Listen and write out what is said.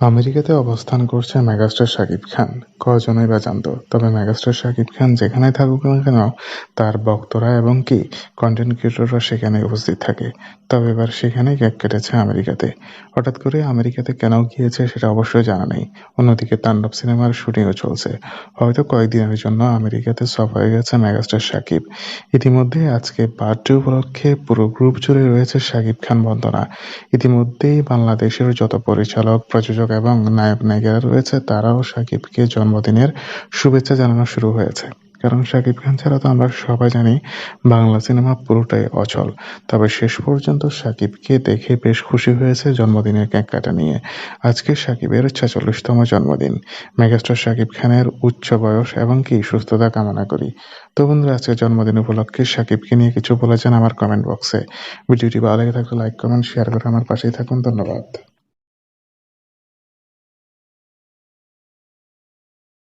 আমেরিকাতে অবস্থান করছে মেগাস্টার শাকিব খান। কজনই বা জানত, তবে মেগাস্টার শাকিব খান যেখানেই থাকুক না কেন, তার ভক্তরা এবং কি কন্টেন্ট ক্রিয়েটররা সেখানে উপস্থিত থাকে। তবে এবার সেখানেই কেক কেটেছে আমেরিকাতে। হঠাৎ করে আমেরিকাতে কেন গিয়েছে সেটা অবশ্যই জানা নেই। অন্যদিকে তাণ্ডব সিনেমার শুটিংও চলছে। হয়তো কয়েকদিনের জন্য আমেরিকাতে সফ হয়ে গেছে মেগাস্টার শাকিব। ইতিমধ্যে আজকে বার্থডে উপলক্ষে পুরো গ্রুপ জুড়ে রয়েছে শাকিব খান বন্দনা। ইতিমধ্যেই বাংলাদেশের যত পরিচালক, প্রযোজক এবং নায়ক নায়িকারা রয়েছে, তারাও শাকিবকে জন্মদিনের শুভেচ্ছা জানানো শুরু হয়েছে। কারণ শাকিব খান ছাড়া তো আমরা সবাই জানি বাংলা সিনেমা পুরোটাই অচল। তবে শেষ পর্যন্ত শাকিবকে দেখে বেশ খুশি হয়েছে জন্মদিনের কেক কাটা নিয়ে। আজকে শাকিবের ছেচল্লিশতম জন্মদিন। মেগাস্টার শাকিব খানের উচ্চ বয়স এবং কি সুস্থতা কামনা করি। তো বন্ধুরা আজকে জন্মদিন উপলক্ষে শাকিবকে নিয়ে কিছু বলেছেন আমার কমেন্ট বক্সে। ভিডিওটি ভালো লেগে থাকলে লাইক, কমেন্ট, শেয়ার করে আমার পাশেই থাকুন। ধন্যবাদ।